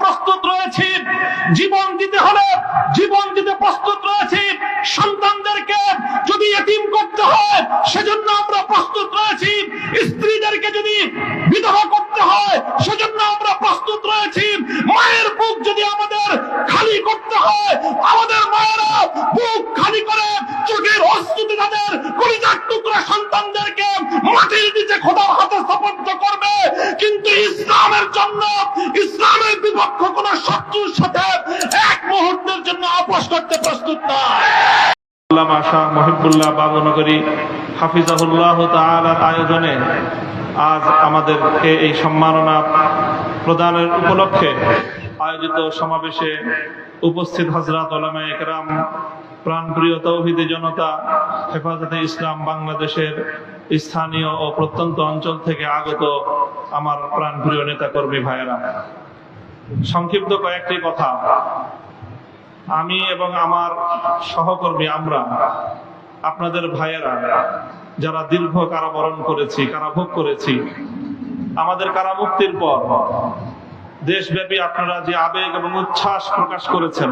প্রস্তুত রয়েছি। জীবন দিতে হলে জীবন দিতে প্রস্তুত রয়েছি। সন্তানদেরকে যদি এতিম করতে হয়, সেজন্য আমরা প্রস্তুত রয়েছি। স্ত্রীদেরকে যদি বিধবা করতে হয়, সেজন্য আমরা প্রস্তুত রয়েছি। মায়ের বুক যদি আমাদের খালি করতে হয়, আমাদের মায়েরা বুক খালি করে চোখের অস্তুতি তাদের কলিজার টুকরা সন্তানদেরকে মাটির নিচে খোদার হাতে করবে। কিন্তু ইসলামের জন্য, ইসলামের বিপক্ষ কোন শত্রুর সাথে এক মুহূর্তের জন্য আপোষ করতে প্রস্তুত নয়। আয়োজনে আজ আমাদেরকে এই সম্মাননা প্রদানের উপলক্ষে আয়োজিত সমাবেশে উপস্থিত হজরত একরাম প্রাণপ্রিয় তৌহিদি জনতা, হেফাজতে ইসলাম বাংলাদেশের স্থানীয় ও প্রত্যন্ত অঞ্চল থেকে আগত আমার প্রাণপ্রিয় নেতাকর্মী ভাইয়েরা। সংক্ষিপ্ত কয়েকটি কথা। আমি এবং আমার সহকর্মী আমরা, আপনাদের ভাইয়েরা, যারা দীর্ঘ কারাবরণ করেছি, কারাভোগ করেছি, আমাদের কারামুক্তির পর দেশব্যাপী আপনারা যে আবেগ এবং উচ্ছ্বাস প্রকাশ করেছেন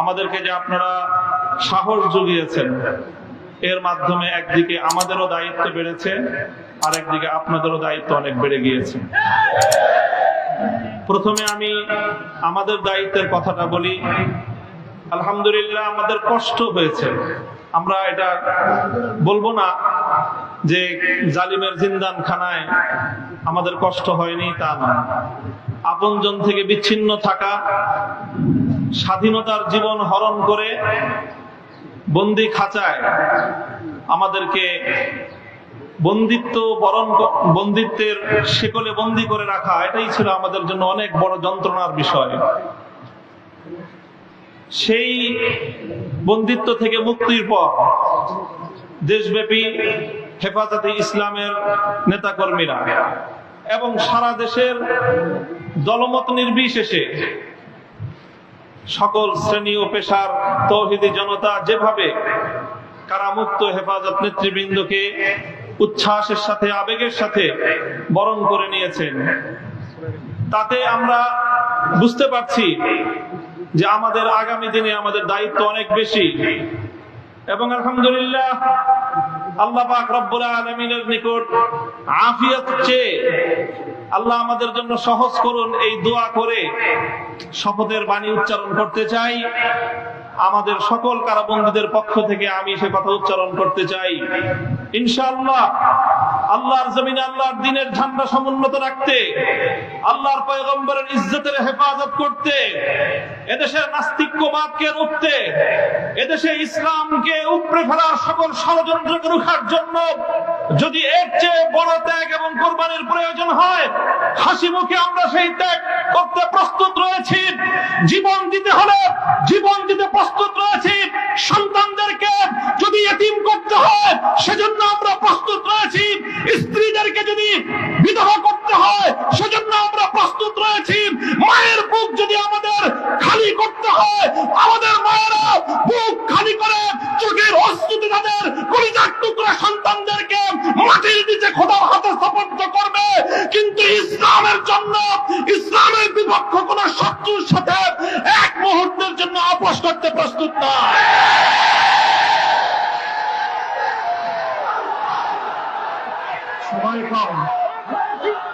আমাদেরকে যে আপনারা সাহস জুগিয়েছেন, এর মাধ্যমে একদিকে আমাদেরও দায়িত্ব বেড়েছে আর একদিকে আপনাদেরও দায়িত্ব অনেক বেড়ে গিয়েছে। প্রথমে আমি আমাদের দায়িত্বের কথাটা বলি। আলহামদুলিল্লাহ আমাদের কষ্ট হয়েছে। আমরা এটা বলব না যে জালিমের জিন্দান খানায় আমাদের কষ্ট হয়নি তা না আপনজন থেকে বিচ্ছিন্ন থাকা স্বাধীনতার জীবন হরণ করে বন্দি খাঁচায় আমাদেরকে বন্দিত্ব বরণ বন্দিত্বের শেকলে বন্দি করে রাখা, এটাই ছিল আমাদের জন্য অনেক বড় যন্ত্রণার বিষয়। সেই বন্দিত্ব থেকে মুক্তির পর দেশব্যাপী হেফাজতে ইসলামের নেতাকর্মীরা এবং সারা দেশের দলমত নির্বিশেষে সকল শ্রেণি ও পেশার তৌহিদি জনতা যেভাবে কারামুক্ত হেফাজত নেতৃবৃন্দকে উচ্ছ্বাসের সাথে, আবেগের সাথে বরণ করে নিয়েছেন, তাতে আমরা বুঝতে পারছি যে আমাদের আগামী দিনে আমাদের দায়িত্ব অনেক বেশি। এবং আলহামদুলিল্লাহ আল্লাহ পাক আলমিনের নিকট আফিয়ত চেয়ে আল্লাহ আমাদের জন্য সহজ করুন এই দোয়া করে শপথের বাণী উচ্চারণ করতে চাই। আমাদের সকল কারাবন্দীদের পক্ষ থেকে আমি সে কথা উচ্চারণ করতে চাই। ইনশাআল্লাহ, আল্লাহর জমিনে আল্লাহর দিনের ঝান্ডা সমুন্নত রাখতে, আল্লাহর পয়গম্বরের ইজ্জতের হেফাজত করতে, এদেশের নাস্তিক্যবাদকে রুখতে, এদেশে ইসলামকে উপড়ে ফেলার সকল ষড়যন্ত্রকে রুখার জন্য যদি এর চেয়ে বড় ত্যাগ এবং কোরবানির প্রয়োজন হয়, হাসি মুখে আমরা সেই ত্যাগ করতে প্রস্তুত রয়েছি। জীবন দিতে হলে জীবন দিতে প্রস্তুত রয়েছি। সন্তানদেরকে যদি এতিম করতে হয়, সেজন্য আমরা প্রস্তুত রয়েছি। স্ত্রীদেরকে যদি বিধবা করতে হয়, সেজন্য প্রস্তুত রয়েছি মায়ের বুক যদি আমাদের খালি করতে হয়, আমাদের মায়েরা বুক খালি করে চোখের অস্তুতি তাদের কলিজার টুকরা সন্তানদেরকে মাটির নিচে খোদার হাতে স্থাপত্য করবে। কিন্তু ইসলামের জন্য, ইসলামের বিপক্ষ কোন শত্রুর সাথে এক মুহূর্তের জন্য আপোষ করতে প্রস্তুত নয়। সময় কম।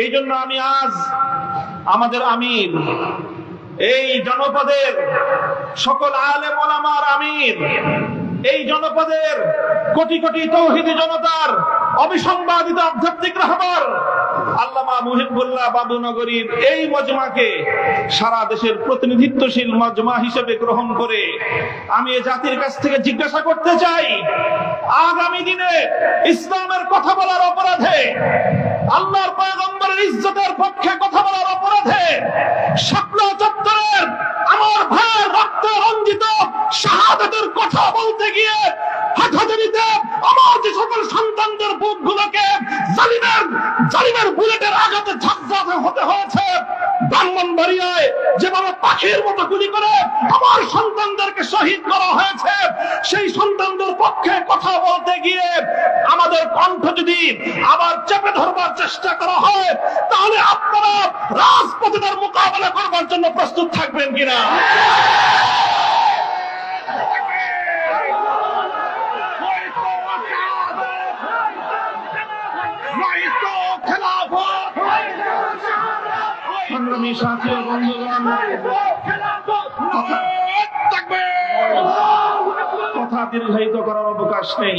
এই জন্য আমি আজ আমাদের আমির, এই জনপদের সকল আলেম ওলামার আমির, এই জনপদের কোটি কোটি তৌহিদি জনতার অবিসংবাদিত আধ্যাত্মিক রাহবার আল্লামা মুহিবুল্লাহ বাবু নগরীর এই মজমাকে সারা দেশের প্রতিনিধিত্বশীল মজমা হিসেবে গ্রহণ করে আমি এ জাতির কাছ থেকে জিজ্ঞাসা করতে চাই, আগামী দিনে ইসলামের কথা বলার অপরাধে আল্লাহর পয়গম্বরের ইজ্জতের পক্ষে কথা বলার অপরাধে শাপলা চত্বরের আমার ভাইয়ের রক্তে রঞ্জিত শাহাদাতের কথা বলতে গিয়ে মতো গুলি করে আমার সন্তানদেরকে শহীদ করা হয়েছে, সেই সন্তানদের পক্ষে কথা বলতে গিয়ে যদি আবার চেপে ধরবার চেষ্টা করা হয়, তাহলে আপনারা রাজপথে তার মোকাবেলা করবার জন্য প্রস্তুত থাকবেন কিনা? কথা দীর্ঘায়িত করার অবকাশ নেই।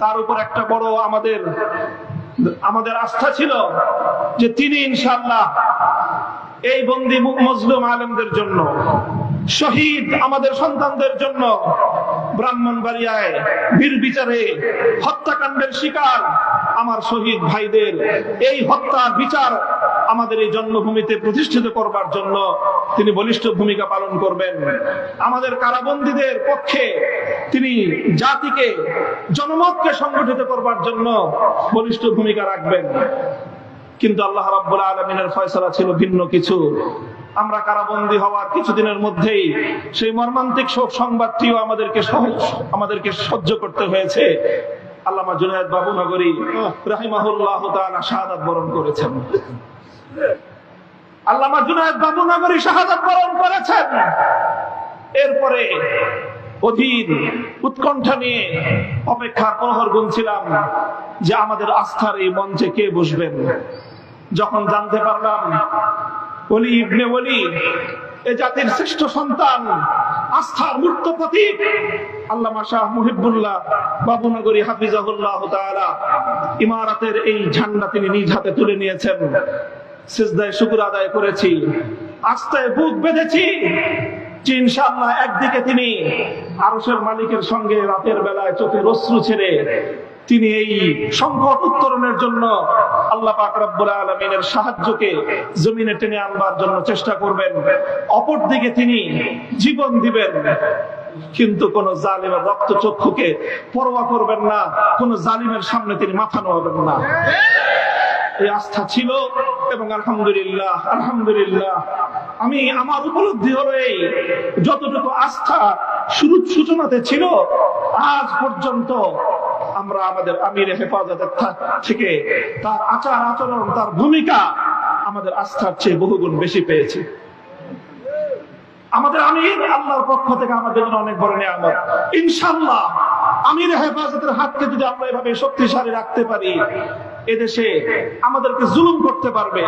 তার উপর একটা বড় আমাদের আমাদের আস্থা ছিল যে তিনি ইনশাল্লাহ এই বন্দি মজলুম আলমদের জন্য, শহীদ আমাদের সন্তানদের জন্য ব্রাহ্মণবাড়িয়ায় বীর বিচারে হত্যাকাণ্ডের শিকার আমার শহীদ ভাইদের। এই হত্যার বিচার আমাদের এই জন্মভূমিতে প্রতিষ্ঠিত করবার জন্য তিনি বলিষ্ঠ ভূমিকা পালন করবেন। আমাদের কারাবন্দীদের পক্ষে তিনি জাতিকে, জনমতকে সংগঠিত করবার জন্য বলিষ্ঠ ভূমিকা রাখবেন। কিন্তু আল্লাহ রাব্বুল আলমিনের ফয়সলা ছিল ভিন্ন কিছু। আমরা কারাবন্দী হওয়ার কিছুদিনের মধ্যেই সেই মর্মান্তিক শোক সংবাদটিও আমাদেরকে সহ- আমাদেরকে সহ্য করতে হয়েছে। আল্লামা জুনায়দ বাবু নগরী রাহিমাহুল্লাহ তাআলা শাহাদাত বরণ করেছেন। আল্লামা জুনায়দ বাবু নগরী বরণ করেছেন। এরপরে অধীর উৎকণ্ঠা নিয়ে অপেক্ষার প্রহর গুনছিলাম যে আমাদের আস্থার এই মঞ্চে কে বসবেন। যখন জানতে পারলাম বলি ইবনে বলি এ জাতির শ্রেষ্ঠ সন্তান, আস্থার মূর্ত প্রতীক, আল্লামা শাহ মুহিবুল্লাহ বাবুনগরী হাফিজাহুল্লাহ ইমারাতের এই ঝান্ডা তিনি নিজ হাতে তুলে নিয়েছেন। সিজদায় শুকুর আদায় করেছি, আস্তায় বুক বেঁধেছি, যে ইনশাআল্লাহ একদিকে তিনি আরশের মালিকের সঙ্গে রাতের বেলায় চোখে অশ্রু ছেড়ে তিনি এই সংকট উত্তরণের জন্য আল্লাহ পাক আলমিনের সাহায্যকে জমিনে টেনে আনবার জন্য চেষ্টা করবেন। অপর দিকে তিনি জীবন দিবেন, কিন্তু কোন জালিমের রক্ত চক্ষুকে পরোয়া করবেন না, কোন জালিমের সামনে তিনি মাথা নোয়াবেন না। এই আস্থা ছিল এবং আলহামদুলিল্লাহ আলহামদুলিল্লাহ। আমি আমার উপলব্ধি হলো এই, যতটুকু আস্থা শুরু সূচনাতে ছিল, আজ পর্যন্ত আমরা আমাদের আমির হেফাজতের থেকে তার আচার আচরণ, তার ভূমিকা আমাদের আস্থার চেয়ে বহুগুণ বেশি পেয়েছি। আমাদের আমির আল্লাহর পক্ষ থেকে আমাদের জন্য অনেক বড় নিয়ামত। ইনশাল্লাহ আমির হেফাজতের হাতকে যদি আমরা এভাবে শক্তিশালী রাখতে পারি এদেশে আমাদেরকে জুলুম করতে পারবে,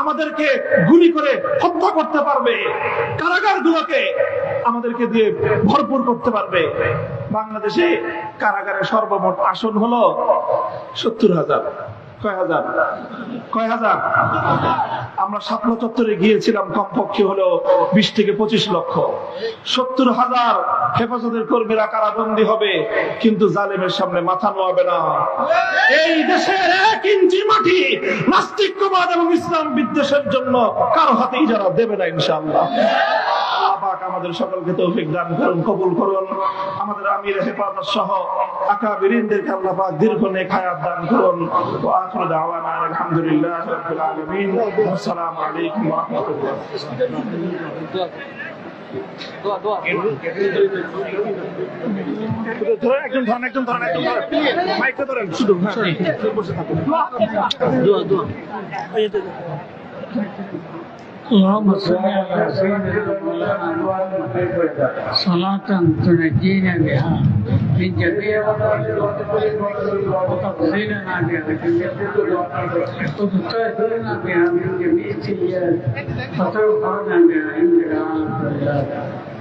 আমাদেরকে গুলি করে হত্যা করতে পারবে কারাগার গুলোকে আমাদেরকে দিয়ে ভরপুর করতে পারবে। বাংলাদেশে কারাগারে সর্বমোট আসন হলো সত্তর হাজার। পঁচিশ লক্ষ। সত্তর হাজার হেফাজতের কর্মীরা কারাবন্দী হবে, কিন্তু জালেমের সামনে মাথা নোয়াবে না। এই দেশের এক ইঞ্চি মাটি নাস্তিক্যবাদ এবং ইসলাম বিদ্বেষের জন্য কারও হাতেই যারা দেবে না ইনশাআল্লাহ। আল্লাহ পাক আমাদের সকলকে তৌফিক দান করুন, কবুল করুন। আমাদের আমির হেফাজত সহ আকাবিরিনদেরকে আল্লাহ পাক দীর্ঘ নেক হায়াত দান করুন। ওয়া আখিরু দাওয়ানা আলহামদুলিল্লাহি রাব্বিল আলামিন। আসসালামু আলাইকুম ওয়া রাহমাতুল্লাহ। একজন ধরেন একজন ধরেন একজন ধরেন। মাইকটা ধরেন, শুধু হ্যাঁ। বসে থাকুন اللهم صل على سيدنا مولانا محمد. صلاة تنجينا بها من جميع وتفصيلنا بها وتطهرنا بها من جميع السيئات وترفعنا بها عندك على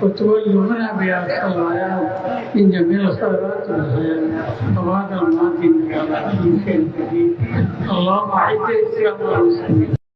وتبلغنا بها الصلوات من جميع الخيرات والخير. وبعد الماضي انك على كل شيء قدير. اللهم اعز الاسلام والمسلمين.